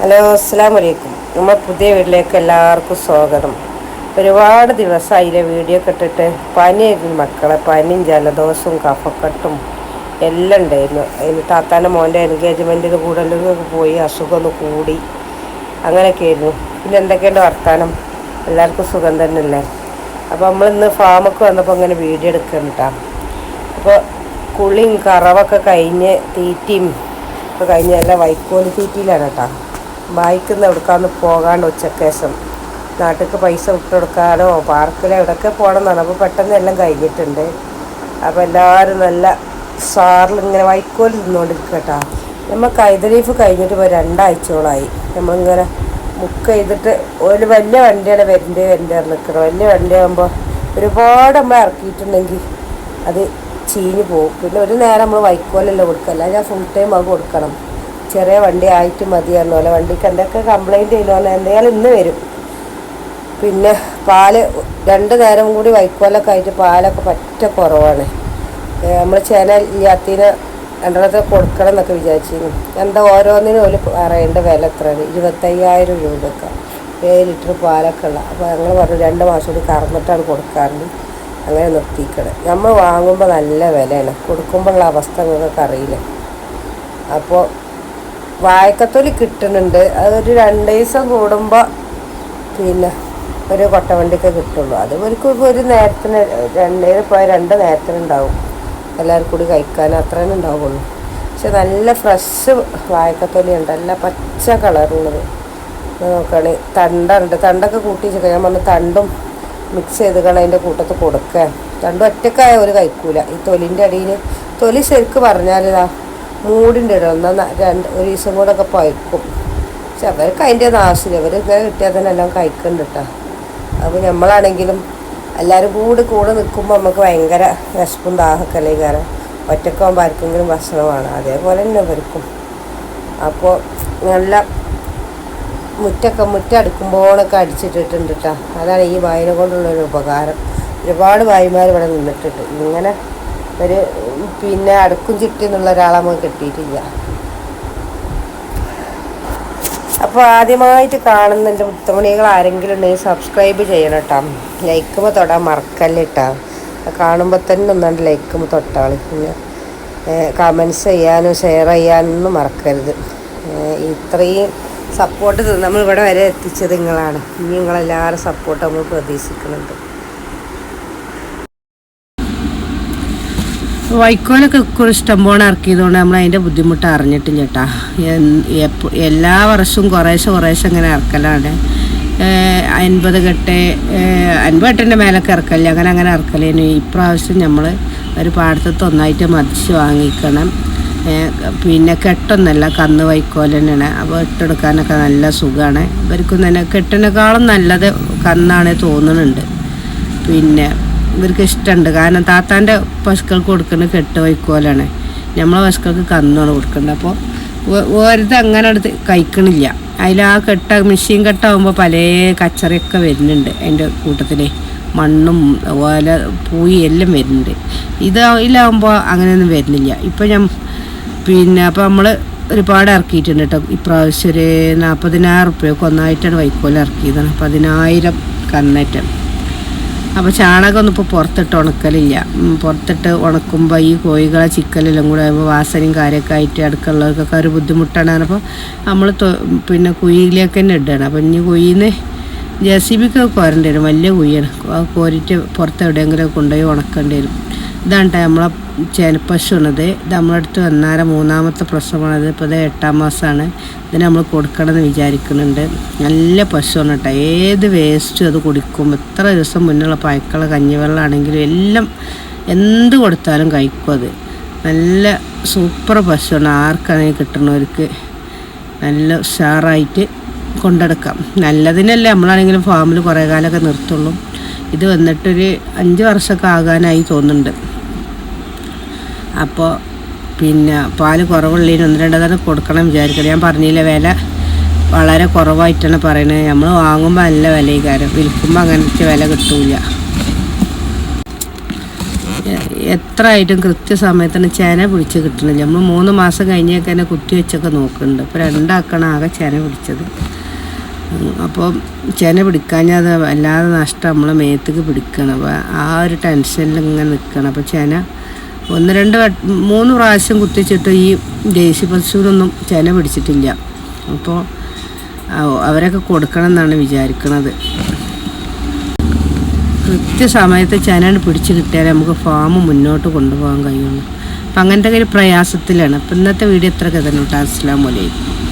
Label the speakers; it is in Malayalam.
Speaker 1: ഹലോ അസ്സാം വലൈക്കും നമ്മൾ പുതിയ വീട്ടിലേക്ക് എല്ലാവർക്കും സ്വാഗതം. ഒരുപാട് ദിവസമായില്ലേ വീഡിയോ കെട്ടിട്ട് പനിയായിരുന്നു മക്കളെ. പനിയും ജലദോഷവും കഫക്കെട്ടും എല്ലാം ഉണ്ടായിരുന്നു. അതിന് താത്താന്റെ മോന്റെ എൻഗേജ്മെന്റിന് കൂടുതലൊക്കെ പോയി അസുഖം ഒന്ന് കൂടി. അങ്ങനെയൊക്കെ ആയിരുന്നു. പിന്നെ എന്തൊക്കെയുണ്ട് വർത്താനം? എല്ലാവർക്കും സുഖം തന്നെയല്ലേ അപ്പോൾ നമ്മൾ ഇന്ന് ഫാമൊക്കെ വന്നപ്പോൾ അങ്ങനെ വീഡിയോ എടുക്കണ്ടാ അപ്പോൾ കുളിയും കറവൊക്കെ കഴിഞ്ഞ് തീറ്റിയും ഒക്കെ കഴിഞ്ഞ് എല്ലാം വൈക്കോൽ തീറ്റിയിലാണ് കേട്ടോ. ബൈക്കിൽ നിന്ന് എവിടേക്കാന്ന് പോകാണ്ട് ഉച്ചക്കേശം നാട്ടിലേക്ക് പൈസ വിട്ടുകൊടുക്കാനോ പാർക്കിലോ എവിടെയൊക്കെ പോകണം എന്നാണ് അപ്പോൾ പെട്ടെന്ന് എല്ലാം കഴിഞ്ഞിട്ടുണ്ട്. അപ്പോൾ എല്ലാവരും നല്ല സാറിൽ ഇങ്ങനെ വൈക്കോൽ തിന്നുകൊണ്ടിരിക്കുക കേട്ടോ നമ്മൾ കൈതലീഫ് കഴിഞ്ഞിട്ട് ഇപ്പോൾ രണ്ടാഴ്ചകളായി നമ്മളിങ്ങനെ ബുക്ക് ചെയ്തിട്ട് ഒരു വലിയ വണ്ടിയാണ് വരേണ്ടി വരേണ്ടി നിൽക്കുന്നത് വലിയ വണ്ടിയാകുമ്പോൾ ഒരുപാട് നമ്മൾ ഇറക്കിയിട്ടുണ്ടെങ്കിൽ അത് ചീഞ്ഞ് പോകും പിന്നെ ഒരു നേരം നമ്മൾ വൈക്കോലല്ലേ കൊടുക്കല്ല ഞാൻ ഫുൾ ടൈം അത് കൊടുക്കണം. ചെറിയ വണ്ടി ആയിട്ട് മതി പറഞ്ഞ വണ്ടിക്ക് എന്തൊക്കെ കംപ്ലൈന്റ് ചെയ്യുന്ന എന്തെങ്കിലും ഇന്ന് വരും. പിന്നെ പാൽ രണ്ട് നേരം കൂടി വൈക്കോലൊക്കെ ആയിട്ട് പാലൊക്കെ പറ്റ കുറവാണ്. നമ്മൾ ചേന ഇല്ലാത്തതിന് രണ്ടെണ്ണത്തിൽ കൊടുക്കണം എന്നൊക്കെ വിചാരിച്ചിരുന്നു. എന്താ ഓരോന്നിനും ഒരു പറയേണ്ട വില എത്രയാണ്? ഇരുപത്തയ്യായിരം രൂപയൊക്കെ. ഏഴ് ലിറ്റർ പാലൊക്കെ ഉള്ള. അപ്പോൾ ഞങ്ങൾ പറഞ്ഞു രണ്ട് മാസം കൂടി കറന്നിട്ടാണ് കൊടുക്കാറുണ്ട്. അങ്ങനെ നിർത്തിക്കണം. നമ്മൾ വാങ്ങുമ്പോൾ നല്ല വിലയാണ്. കൊടുക്കുമ്പോഴുള്ള അവസ്ഥ നിങ്ങൾക്ക് അറിയില്ല അപ്പോൾ വായക്കത്തൊലി കിട്ടുന്നുണ്ട്. അതൊരു രണ്ട് ദിവസം കൂടുമ്പോൾ പിന്നെ ഒരു കൊട്ടവണ്ടിക്ക് കിട്ടുള്ളൂ. അത് ഒരു ഒരു നേരത്തിന് രണ്ടേരം പോയാൽ രണ്ട് നേരത്തിനുണ്ടാവും. എല്ലാവർക്കും കൂടി കഴിക്കാൻ അത്രേ ഉണ്ടാവുള്ളൂ. പക്ഷെ നല്ല ഫ്രഷ് വായക്കത്തൊലി ഉണ്ട് നല്ല പച്ച കളറുള്ളത്. നോക്കുകയാണ് തണ്ടുണ്ട് തണ്ടൊക്കെ കൂട്ടി ഞാൻ വന്ന് തണ്ടും മിക്സ് ചെയ്ത് കള അതിന്റെ കൂട്ടത്ത് കൊടുക്കുക. തണ്ടും ഒറ്റക്കായ ഒരു കഴിക്കൂല. ഈ തൊലിന്റെ അടിയിൽ തൊലി ശരിക്ക് പറഞ്ഞാൽ മൂടിന്റെ ഇടം എന്നാൽ രണ്ട് ഒരു ദിവസം കൂടെ ഒക്കെ പഴക്കും. പക്ഷെ അവർക്ക് അതിന്റെ നാശം അവർ ഇങ്ങനെ കിട്ടിയാൽ തന്നെ എല്ലാം കഴിക്കുന്നുണ്ട് കേട്ടോ അപ്പോൾ നമ്മളാണെങ്കിലും എല്ലാവരും കൂടി കൂടെ നിൽക്കുമ്പോൾ നമുക്ക് ഭയങ്കര വിശപ്പും ദാഹമൊക്കെ അല്ലേ? കാരണം ഒറ്റക്കാകുമ്പോൾ ആർക്കെങ്കിലും ഭക്ഷണമാണ്. അതേപോലെ തന്നെ ഇവർക്കും. അപ്പോൾ നല്ല മുറ്റൊക്കെ മുറ്റടുക്കുമ്പോഴൊക്കെ അടിച്ചിട്ടിട്ടുണ്ട് കേട്ടോ അതാണ് ഈ വായന കൊണ്ടുള്ളൊരു ഉപകാരം. ഒരുപാട് വായിമാർ ഇവിടെ നിന്നിട്ടുണ്ട്. ഇങ്ങനെ ഒരു പിന്നെ അടുക്കും ചുറ്റി എന്നുള്ള ഒരാളെ നമുക്ക് കിട്ടിയിട്ടില്ല. അപ്പോൾ ആദ്യമായിട്ട് കാണുന്ന എന്റെ മുത്തമണികൾ ആരെങ്കിലും ഉണ്ടെങ്കിൽ സബ്സ്ക്രൈബ് ചെയ്യണം കേട്ടോ ലൈക്കുമ്പോൾ തൊടാൻ മറക്കല്ല കേട്ടോ കാണുമ്പോൾ തന്നെ ഒന്നാണ്ട് ലൈക്കുമ്പോൾ തൊട്ടാൾ പിന്നെ കമൻസ് ചെയ്യാനും ഷെയർ ചെയ്യാനൊന്നും മറക്കരുത്. ഇത്രയും സപ്പോർട്ട് നമ്മൾ ഇവിടെ വരെ എത്തിച്ചത് നിങ്ങളാണ്. ഇനി നിങ്ങളെല്ലാവരും സപ്പോർട്ട് നമ്മൾ പ്രതീക്ഷിക്കുന്നുണ്ട്. വൈക്കോലൊക്കെ ഇക്കുറി ഇഷ്ടംപോലെ ഇറക്കിയതുകൊണ്ട് നമ്മൾ അതിന്റെ ബുദ്ധിമുട്ട് അറിഞ്ഞിട്ടില്ല ചേട്ടാ എല്ലാ വർഷവും കുറേശ്ശെ കുറേശ്ശെ ഇങ്ങനെ ഇറക്കലാണ്. അൻപത് കെട്ട് അൻപത് കെട്ടിന്റെ മേലൊക്കെ ഇറക്കല്ലേ അങ്ങനെ അങ്ങനെ ഇറക്കലേനു ഇപ്രാവശ്യം നമ്മൾ ഒരു പാടത്തത്ത് ഒന്നായിട്ട് മതിച്ച് വാങ്ങിക്കണം. പിന്നെ കെട്ടൊന്നല്ല കന്ന് വൈക്കോൽ തന്നെയാണ്. അപ്പോൾ ഇട്ടെടുക്കാനൊക്കെ നല്ല സുഖമാണ്. ഇവർക്കും തന്നെ കെട്ടിനേക്കാളും നല്ലത് കന്നാണ് തോന്നുന്നുണ്ട്. പിന്നെ ഇവർക്ക് ഇഷ്ടമുണ്ട്. കാരണം താത്താന്റെ പശുക്കൾക്ക് കൊടുക്കുന്നത് കെട്ട് വൈക്കോലാണ് നമ്മളെ പശുക്കൾക്ക് കന്നാണ് കൊടുക്കുന്നത് അപ്പോൾ ഓരത് അങ്ങനെ അടുത്ത് കഴിക്കണില്ല. അതിൽ ആ കെട്ട മെഷീൻ കെട്ടാകുമ്പോൾ പല കച്ചറയൊക്കെ വരുന്നുണ്ട് അതിന്റെ കൂട്ടത്തിൽ. മണ്ണും ഓല പൂയി എല്ലാം വരുന്നുണ്ട്. ഇത് ഇതിലാകുമ്പോൾ അങ്ങനെയൊന്നും വരുന്നില്ല. ഇപ്പം ഞാൻ പിന്നെ അപ്പോൾ നമ്മൾ ഒരുപാട് ഇറക്കിയിട്ടുണ്ട് കേട്ടോ. ഇപ്രാവശ്യം ഒരു നാൽപ്പതിനായിരം റുപ്യക്ക് ഒന്നായിട്ടാണ് വൈക്കോൽ ഇറക്കിയതാണ് പതിനായിരം കന്നേറ്റം. അപ്പോൾ ചാണകമൊന്നും ഇപ്പോൾ പുറത്തിട്ട് ഉണക്കലില്ല. പുറത്തിട്ട് ഉണക്കുമ്പോൾ ഈ കോഴികളെ ചിക്കലെല്ലാം കൂടെ ആകുമ്പോൾ വാസനയും കാര്യമൊക്കെ ആയിട്ട് അടുക്കളവർക്കൊക്കെ ഒരു ബുദ്ധിമുട്ടാണ്. അപ്പോൾ നമ്മൾ പിന്നെ കുഴിയിലേക്ക് തന്നെ ഇടുകയാണ് അപ്പോൾ ഇനി കുഴിന്ന് ജെ സി ബിക്ക് കോരേണ്ടി വരും. വലിയ കുഴിയാണ്. കോരിട്ട് പുറത്ത് എവിടെയെങ്കിലും കൊണ്ടുപോയി ഉണക്കേണ്ടി വരും. ഇതാണ് നമ്മളെ ചേനപ്പശുവാണിത് ഇത് നമ്മളടുത്ത് വന്നാല മൂന്നാമത്തെ പ്രസവമാണത്. ഇപ്പോൾ ഇത് എട്ടാം മാസമാണ് ഇതിന് നമ്മൾ കൊടുക്കണമെന്ന് വിചാരിക്കുന്നുണ്ട്. നല്ല പശുവാണ് കേട്ടോ ഏത് വേസ്റ്റും അത് കുടിക്കും. എത്ര ദിവസം മുന്നുള്ള പയക്കള കഞ്ഞിവെള്ളമാണെങ്കിലും എല്ലാം എന്ത് കൊടുത്താലും കഴിക്കും അത്. നല്ല സൂപ്പർ പശുവാണ്. ആർക്കാണെങ്കിൽ കിട്ടുന്നവർക്ക് നല്ല ഉഷാറായിട്ട് കൊണ്ടെടുക്കാം. നല്ലതിനല്ലേ നമ്മളാണെങ്കിലും ഫാമിൽ കുറേ കാലമൊക്കെ നിർത്തുള്ളൂ. ഇത് വന്നിട്ടൊരു അഞ്ച് വർഷമൊക്കെ ആകാനായി തോന്നുന്നുണ്ട്. അപ്പോൾ പിന്നെ പാൽ കുറവുള്ളതിന് ഒന്ന് രണ്ട് തവണ കൊടുക്കണം വിചാരിക്കണം ഞാൻ പറഞ്ഞില്ല വില വളരെ കുറവായിട്ടാണ് പറയുന്നത് നമ്മൾ വാങ്ങുമ്പോൾ നല്ല വില കാരം വിൽക്കുമ്പോൾ അങ്ങനത്തെ വില കിട്ടില്ല
Speaker 2: എത്ര ആയിട്ടും കൃത്യസമയത്തിന് ചേന പിടിച്ച് കിട്ടുന്നത് നമ്മൾ മൂന്ന് മാസം കഴിഞ്ഞൊക്കെ തന്നെ കുത്തി വെച്ചൊക്കെ നോക്കുന്നുണ്ട്. അപ്പോൾ രണ്ടാക്കണം ആകെ ചേന പിടിച്ചത്. അപ്പോൾ ചേന പിടിക്കാഞ്ഞത് വല്ലാതെ നഷ്ടം. നമ്മളെ മേത്തേക്ക് പിടിക്കണം. അപ്പോൾ ആ ഒരു ടെൻഷനിൽ ഇങ്ങനെ നിൽക്കണം അപ്പോൾ ചേന ഒന്ന് രണ്ട് മൂന്ന് പ്രാവശ്യം കുത്തിച്ചിട്ട് ഈ ദേശി പശുവിനൊന്നും ചെന പിടിച്ചിട്ടില്ല. അപ്പോൾ അവരൊക്കെ കൊടുക്കണം എന്നാണ് വിചാരിക്കണത്. കൃത്യസമയത്ത് ചെന പിടിച്ച് കിട്ടിയാലേ നമുക്ക് ഫാം മുന്നോട്ട് കൊണ്ടുപോകാൻ കഴിയുള്ളൂ. അപ്പം അങ്ങനത്തെ ഒരു പ്രയാസത്തിലാണ്. അപ്പം ഇന്നത്തെ വീഡിയോ ഇത്രയൊക്കെ തന്നെ കേട്ടോ. അസ്സാം വലൈക്കും